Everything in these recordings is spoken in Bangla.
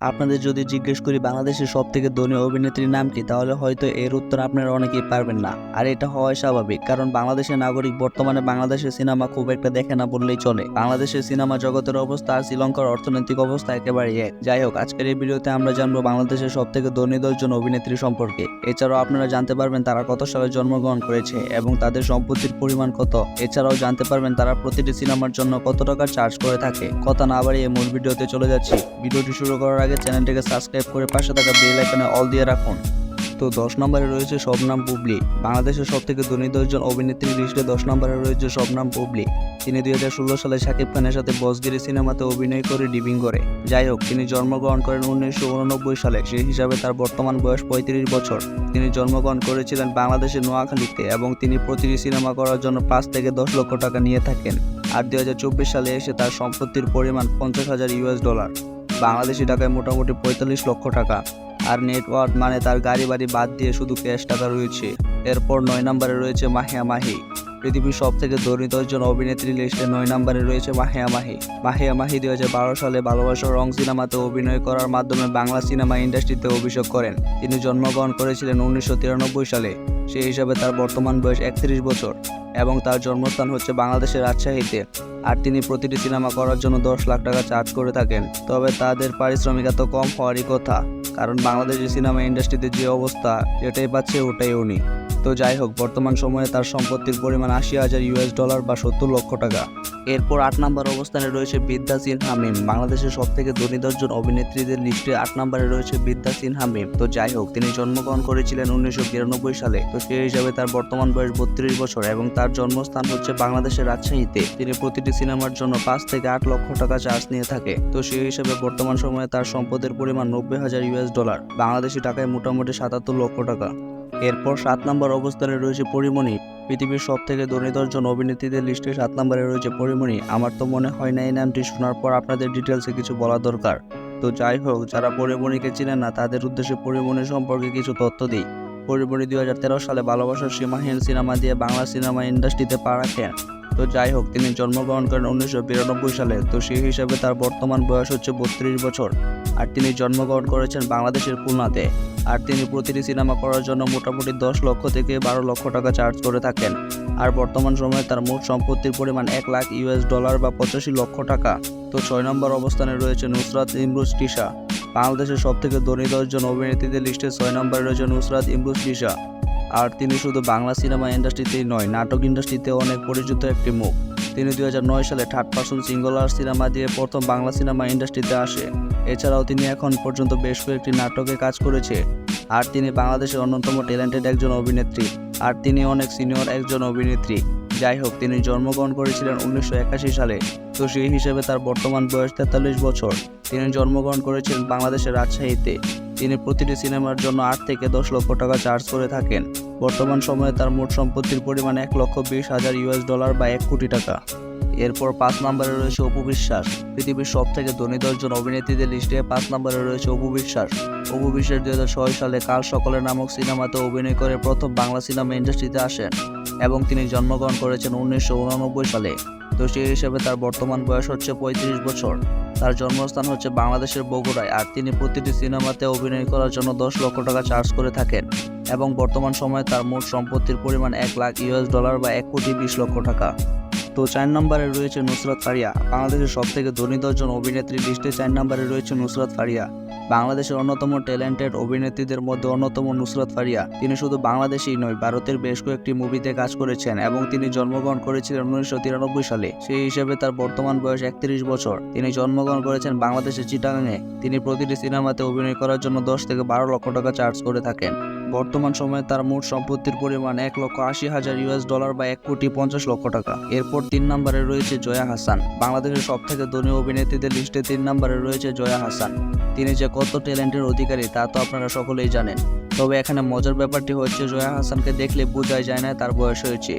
আপনাদের যদি জিজ্ঞেস করি বাংলাদেশের সব থেকে ধনী অভিনেত্রীর নাম কি, তাহলে হয়তো এর উত্তর আপনারা অনেকেই পারবেন না। আর এটা হওয়াই স্বাভাবিক, কারণ বাংলাদেশের নাগরিক বর্তমানে বাংলাদেশের সিনেমা খুব একটা দেখে না বললেই চলে। বাংলাদেশের সিনেমা জগতের অবস্থা আর শ্রীলঙ্কার অর্থনৈতিক অবস্থা একেবারে এক। যাই হোক, আজকের এই ভিডিওতে আমরা জানব বাংলাদেশের সব থেকে ধনী দশজন অভিনেত্রী সম্পর্কে। এছাড়াও আপনারা জানতে পারবেন তারা কত সালে জন্মগ্রহণ করেছে এবং তাদের সম্পত্তির পরিমাণ কত। এছাড়াও জানতে পারবেন তারা প্রতিটি সিনেমার জন্য কত টাকা চার্জ করে থাকে। কথা না বাড়িয়ে মূল ভিডিওতে চলে যাচ্ছি। ভিডিওটি শুরু করার আগে চ্যানেলটিকে সাবস্ক্রাইব করে পাশে থাকা বেল আইকনে অল দিয়ে রাখুন। তো দশ নম্বরে রয়েছে শবনাম বুবলি। বাংলাদেশের সব থেকে ধনী দশজন অভিনেত্রীর লিস্টে দশ নম্বরে রয়েছে শবনাম বুবলি। তিনি দুই হাজার ষোলো সালে শাকিব খানের সাথে বসগিরি সিনেমাতে অভিনয় করে ডিবিং করে। যাই হোক, তিনি জন্মগ্রহণ করেন উনিশশো উননব্বই সালে, সেই হিসাবে তার বর্তমান বয়স পঁয়ত্রিশ বছর। তিনি জন্মগ্রহণ করেছিলেন বাংলাদেশের নোয়াখালীতে এবং তিনি প্রতিটি সিনেমা করার জন্য পাঁচ থেকে দশ লক্ষ টাকা নিয়ে থাকেন। আর দুই হাজার চব্বিশ সালে এসে তার সম্পত্তির পরিমাণ পঞ্চাশ হাজার ইউএস ডলার। বাংলাদেশি টাকায় মোটামুটি পঁয়তাল্লিশ লক্ষ টাকা। আর নেটওয়ার্ক মানে তার গাড়ি বাড়ি বাদ দিয়ে শুধু ক্যাশ টাকা রয়েছে। এরপর নয় নম্বরে রয়েছে মাহিয়া মাহি। পৃথিবীর সব থেকে ধনী দশজন অভিনেত্রী লিস্টে নয় নম্বরে রয়েছে মাহিয়া মাহি। মাহিয়া মাহি দুই হাজার বারো সালে ভালোবাসার রং সিনেমাতে অভিনয় করার মাধ্যমে বাংলা সিনেমা ইন্ডাস্ট্রিতে অভিষেক করেন। তিনি জন্মগ্রহণ করেছিলেন উনিশশো তিরানব্বই সালে। সেই হিসাবে তার বর্তমান বয়স একত্রিশ বছর এবং তার জন্মস্থান হচ্ছে বাংলাদেশের রাজশাহীতে। আর তিনি প্রতিটি সিনেমা করার জন্য দশ লাখ টাকা চার্জ করে থাকেন। তবে তাদের পারিশ্রমিক এত কম হওয়ারই কথা। কারণ বাংলাদেশের সিনেমা ইন্ডাস্ট্রিতে যে অবস্থা, যেটাই পাচ্ছে ওটাই উনি। তো যাই হোক, বর্তমান সময়ে তার সম্পত্তির পরিমাণ আশি হাজার ইউএস ডলার বা সত্তর লক্ষ টাকা। এরপর আট নম্বর অবস্থানে রয়েছে বিদ্যা সিনহা মিম। বাংলাদেশের সব থেকে ধনী দশজন অভিনেত্রীদের লিস্টে আট নম্বরে রয়েছে বিদ্যা সিনহা মিম। তো যাই হোক, তিনি জন্মগ্রহণ করেছিলেন উনিশশো বিরানব্বই সালে। তো সেই হিসাবে তার বর্তমান বয়স বত্রিশ বছর এবং তার জন্মস্থান হচ্ছে বাংলাদেশের রাজশাহীতে। তিনি প্রতিটি সিনেমার জন্য পাঁচ থেকে আট লক্ষ টাকা চার্জ নিয়ে থাকে। তো সেই হিসাবে বর্তমান সময়ে তার সম্পদের পরিমাণ নব্বই হাজার ইউএস ডলার। বাংলাদেশি টাকায় মোটামুটি সাতাত্তর লক্ষ টাকা। এরপর সাত নম্বর অবস্থানে রয়েছে পরিমণি। পৃথিবীর সব থেকে ধনী দশজন অভিনেত্রীদের লিস্টে সাত নম্বরে রয়েছে পরিমণি। আমার তো মনে হয় না এই নামটি শোনার পর আপনাদের ডিটেলসে কিছু বলা দরকার। তো যাই হোক, যারা পরিমণিকে চিনেন না, তাদের উদ্দেশ্যে পরিমণি সম্পর্কে কিছু তথ্য দিই। পরিমণি দুই হাজার তেরো সালে ভালোবাসার সীমাহীন সিনেমা দিয়ে বাংলা সিনেমা ইন্ডাস্ট্রিতে পা রাখেন। তো যাই হোক, তিনি জন্মগ্রহণ করেন উনিশশো বিরানব্বই সালে। তো সেই হিসাবে তার বর্তমান বয়স হচ্ছে বত্রিশ বছর। আর তিনি জন্মগ্রহণ করেছেন বাংলাদেশের খুলনাতে। আর তিনি প্রতিটি সিনেমা করার জন্য মোটামুটি দশ লক্ষ থেকে বারো লক্ষ টাকা চার্জ করে থাকেন। আর বর্তমান সময়ে তার মোট সম্পত্তির পরিমাণ এক লাখ ইউএস ডলার বা পঁচাশি লক্ষ টাকা। তো ছয় নম্বর অবস্থানে রয়েছে নুসরাত ইমরুজ টিশা। বাংলাদেশের সব থেকে ধনী দশজন অভিনেত্রীদের লিস্টে ছয় নম্বরে রয়েছে নুসরাত ইমরুজ টিশা। আর তিনি শুধু বাংলা সিনেমা ইন্ডাস্ট্রিতেই নয়, নাটক ইন্ডাস্ট্রিতে অনেক পরিচিত একটি মুখ। তিনি দুই হাজার নয় সালে থার্ড পার্সন সিঙ্গলার সিনেমা দিয়ে প্রথম বাংলা সিনেমা ইন্ডাস্ট্রিতে আসে এছাড়াও তিনি এখন পর্যন্ত বেশ কয়েকটি নাটকে কাজ করেছে। আর তিনি বাংলাদেশের অন্যতম ট্যালেন্টেড একজন অভিনেত্রী। আর তিনি অনেক সিনিয়র একজন অভিনেত্রী। যাই হোক, তিনি জন্মগ্রহণ করেছিলেন উনিশশো একাশি সালে। তো সেই হিসেবে তার বর্তমান বয়স তেতাল্লিশ বছর। তিনি জন্মগ্রহণ করেছিলেন বাংলাদেশের রাজশাহীতে। তিনি প্রতিটি সিনেমার জন্য আট থেকে দশ লক্ষ টাকা চার্জ করে থাকেন। বর্তমান সময়ে তার মোট সম্পত্তির পরিমাণ এক লক্ষ বিশ হাজার ইউএস ডলার বা এক কোটি টাকা। এরপর পাঁচ নম্বরে রয়েছে অপু বিশ্বাস। পৃথিবীর সব থেকে ধনী দশজন অভিনেত্রীদের লিস্টে পাঁচ নম্বরে রয়েছে অপু বিশ্বাস। অপু বিশ্বাস দুই হাজার ছয় সালে কাল সকলের নামক সিনেমাতে অভিনয় করে প্রথম বাংলা সিনেমা ইন্ডাস্ট্রিতে আসেন এবং তিনি জন্মগ্রহণ করেছেন উনিশশো উনানব্বই সালে। তো সেই হিসেবে তার বর্তমান বয়স হচ্ছে পঁয়ত্রিশ বছর। তার জন্মস্থান হচ্ছে বাংলাদেশের বগুড়ায় আর তিনি প্রতিটি সিনেমাতে অভিনয় করার জন্য দশ লক্ষ টাকা চার্জ করে থাকেন। এবং বর্তমান সময়ে তার মোট সম্পত্তির পরিমাণ এক লাখ ইউএস ডলার বা এক কোটি বিশ লক্ষ টাকা। তো চার নম্বরে রয়েছে নুসরাত ফারিয়া, বাংলাদেশের সব থেকে ধনী দশজন অভিনেত্রী লিস্টে চার নম্বরে রয়েছে নুসরাত ফারিয়া। বাংলাদেশের অন্যতম ট্যালেন্টেড অভিনেত্রীদের মধ্যে অন্যতম নুসরাত ফারিয়া। তিনি শুধু বাংলাদেশেই নয়, ভারতের বেশ কয়েকটি মুভিতে কাজ করেছেন এবং তিনি জন্মগ্রহণ করেছিলেন উনিশশো তিরানব্বই সালে। সেই হিসেবে তার বর্তমান বয়স একত্রিশ বছর। তিনি জন্মগ্রহণ করেছেন বাংলাদেশের চিটাগাঙে। তিনি প্রতিটি সিনেমাতে অভিনয় করার জন্য দশ থেকে বারো লক্ষ টাকা চার্জ করে থাকেন। বর্তমান সময়ে তার মোট সম্পত্তির পরিমাণ এক লক্ষ আশি হাজার ইউএস ডলার বা এক কোটি পঞ্চাশ লক্ষ টাকা। এরপর তিন নম্বরে রয়েছে জয়া হাসান। বাংলাদেশের সব থেকে ধনী অভিনেত্রীদের লিস্টে তিন নম্বরে রয়েছে জয়া হাসান। তিনি যে কত ট্যালেন্টের অধিকারী তা তো আপনারা সকলেই জানেন। তবে এখানে মজার ব্যাপারটি হচ্ছে, জয়া হাসানকে দেখলে বোঝাই যায় না তার বয়স হয়েছে।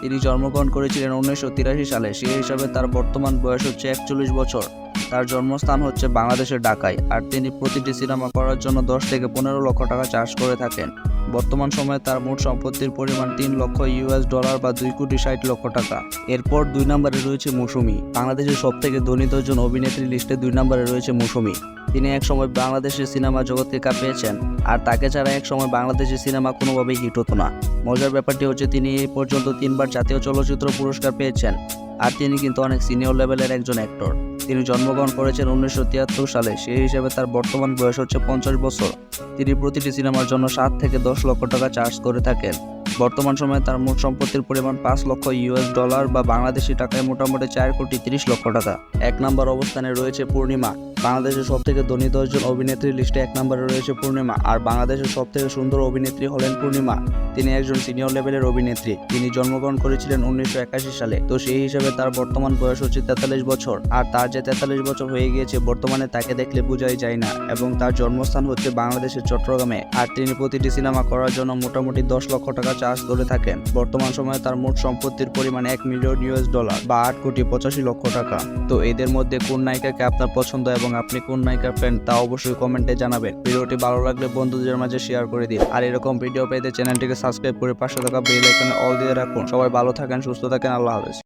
তিনি জন্মগ্রহণ করেছিলেন উনিশশো তিরাশি সালে সেই হিসাবে তার বর্তমান বয়স হচ্ছে একচল্লিশ বছর। তার জন্মস্থান হচ্ছে বাংলাদেশের ঢাকায়, আর তিনি প্রতিটি সিনেমা করার জন্য দশ থেকে পনেরো লক্ষ টাকা চার্জ করে থাকেন। বর্তমান সময়ে তার মোট সম্পত্তির পরিমাণ তিন লক্ষ ইউএস ডলার বা দুই কোটি ষাট লক্ষ টাকা। এরপর দুই নম্বরে রয়েছে মৌসুমী। বাংলাদেশের সব থেকে ধনী দশজন অভিনেত্রী লিস্টে দুই নম্বরে রয়েছে মৌসুমী। তিনি একসময় বাংলাদেশের সিনেমা জগৎকে কাঁপিয়েছেন, আর তাকে ছাড়া একসময় বাংলাদেশের সিনেমা কোনোভাবেই হিট হতো না। মজার ব্যাপারটি হচ্ছে তিনি এই পর্যন্ত তিনবার জাতীয় চলচ্চিত্র পুরস্কার পেয়েছেন, আর তিনি কিন্তু অনেক সিনিয়র লেভেলের একজন অ্যাক্টর। তিনি জন্মগ্রহণ করেছেন উনিশশো তিয়াত্তর সালে, সেই হিসেবে তার বর্তমান বয়স হচ্ছে পঞ্চাশ বছর। তিনি প্রতিটি সিনেমার জন্য সাত থেকে দশ লক্ষ টাকা চার্জ করে থাকেন। বর্তমান সময়ে তার মোট সম্পত্তির পরিমাণ পাঁচ লক্ষ ইউএস ডলার বা বাংলাদেশি টাকায় মোটামুটি চার কোটি তিরিশ লক্ষ টাকা। এক নম্বর অবস্থানে রয়েছে পূর্ণিমা। বাংলাদেশের সব থেকে ধনী দশজন অভিনেত্রীর লিস্টে এক নম্বরে রয়েছে পূর্ণিমা। আর বাংলাদেশের সব থেকে সুন্দর অভিনেত্রী হলেন পূর্ণিমা। তিনি একজন সিনিয়র লেভেলের অভিনেত্রী। তিনি জন্মগ্রহণ করেছিলেন উনিশশো একাশি সালে। তো সেই হিসেবে তার বর্তমান বয়স হচ্ছে তেতাল্লিশ বছর। আর তার যে তেতাল্লিশ বছর হয়ে গিয়েছে, বর্তমানে তাকে দেখলে বোঝাই যায় না। এবং তার জন্মস্থান হচ্ছে বাংলাদেশের চট্টগ্রামে। আর তিনি প্রতিটি সিনেমা করার জন্য মোটামুটি দশ লক্ষ টাকা চার্জ করে থাকেন। বর্তমান সময়ে তার মোট সম্পত্তির পরিমাণ এক মিলিয়ন ইউএস ডলার বা আট কোটি পঁচাশি লক্ষ টাকা। তো এদের মধ্যে কোন নায়িকাকে আপনার পছন্দ এবং আপনি কোন নায়িকার ফ্রেন্ড তা অবশ্যই কমেন্টে জানাবেন। ভিডিওটি ভালো লাগলে বন্ধুদের মাঝে শেয়ার করে দিন। আর এরকম ভিডিও পেতে চ্যানেলটিকে সাবস্ক্রাইব করে পাশে থাকা বেল আইকনে অল দিয়ে রাখুন। সবাই ভালো থাকেন, সুস্থ থাকেন, আল্লাহ হাফেজ।